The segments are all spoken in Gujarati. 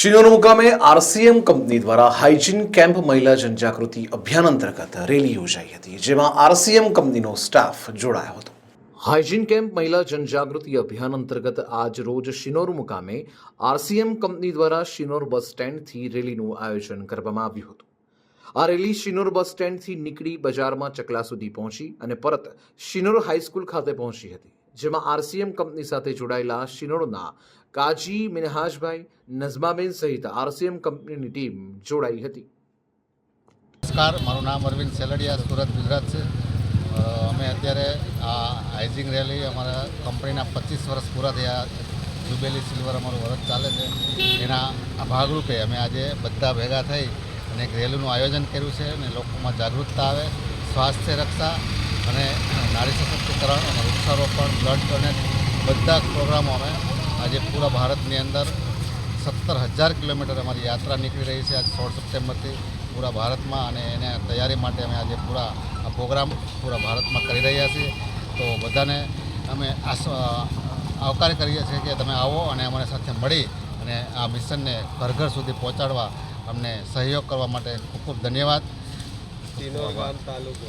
શિનોર મુકામે આરસીએમ કંપની દ્વારા હાઇજીન કેમ્પ મહિલા જનજાગૃતિ અભિયાન અંતર્ગત રેલી યોજાઈ હતી, જેમાં આરસીએમ કંપનીનો સ્ટાફ જોડાયો હતો. હાઇજીન કેમ્પ મહિલા જનજાગૃતિ અભિયાન અંતર્ગત આજ રોજ શિનોર મુકામે આરસીએમ કંપની દ્વારા શિનોર બસ સ્ટેન્ડથી રેલીનું આયોજન કરવામાં આવ્યું હતું. આ રેલી શિનોર બસ સ્ટેન્ડથી નીકળી બજારમાં ચકલા સુધી પહોંચી અને પરત શિનોર હાઈસ્કૂલ ખાતે પહોંચી હતી. જેમાં આરસીએમ કંપની સાથે જોડાયેલા શિનોરના કાજી, મિનહાજભાઈ, નઝમાબેન સહિત આરસીએમ કંપનીની ટીમ જોડાઈ હતી. નમસ્કાર, મારું નામ અરવિંદ સેલડિયા, સુરત, ગુજરાત છે. અમે અત્યારે આ હાઇઝિંગ રેલી અમારા કંપનીના પચીસ વર્ષ પૂરા થયા જુબેલી સિલ્વર અમારું વરસ ચાલે છે. એના ભાગરૂપે અમે આજે બધા ભેગા થઈ અને એક રેલીનું આયોજન કર્યું છે અને લોકોમાં જાગૃતતા આવે, સ્વાસ્થ્ય, રક્ષા અને નારી સશક્તિકરણ અને વૃક્ષારોપણ, બ્લડ ડોનેટ બધા પ્રોગ્રામો અમે આજે પૂરા ભારતની અંદર સત્તર હજાર કિલોમીટર અમારી યાત્રા નીકળી રહી છે. આજ સોળ સપ્ટેમ્બરથી પૂરા ભારતમાં અને એને તૈયારી માટે અમે આજે પૂરા આ પ્રોગ્રામ પૂરા ભારતમાં કરી રહ્યા છીએ. તો બધાને અમે આવકાર કરીએ છીએ કે તમે આવો અને અમારી સાથે મળી અને આ મિશનને ઘર ઘર સુધી પહોંચાડવા અમને સહયોગ કરવા માટે ખૂબ ખૂબ ધન્યવાદ.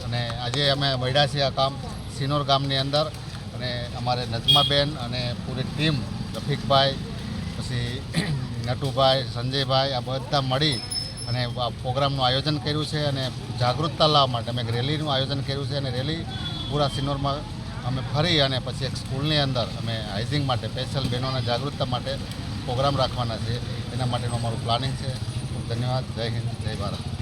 અને આજે અમે મળ્યા છીએ આ કામ સિનોર ગામની અંદર. અને અમારે નજમાબેન અને પૂરી ટીમ, રફીકભાઈ, પછી નટુભાઈ, સંજયભાઈ, આ બધા મળી અને આ પ્રોગ્રામનું આયોજન કર્યું છે અને જાગૃતતા લાવવા માટે અમે એક રેલીનું આયોજન કર્યું છે અને રેલી પૂરા સિનોરમાં અમે ફરી અને પછી એક સ્કૂલની અંદર અમે હાઇઝિંગ માટે, સ્પેશિયલ બહેનોને જાગૃતતા માટે પ્રોગ્રામ રાખવાના છે એના માટેનું અમારું પ્લાનિંગ છે. ધન્યવાદ. જય હિન્દ, જય ભારત.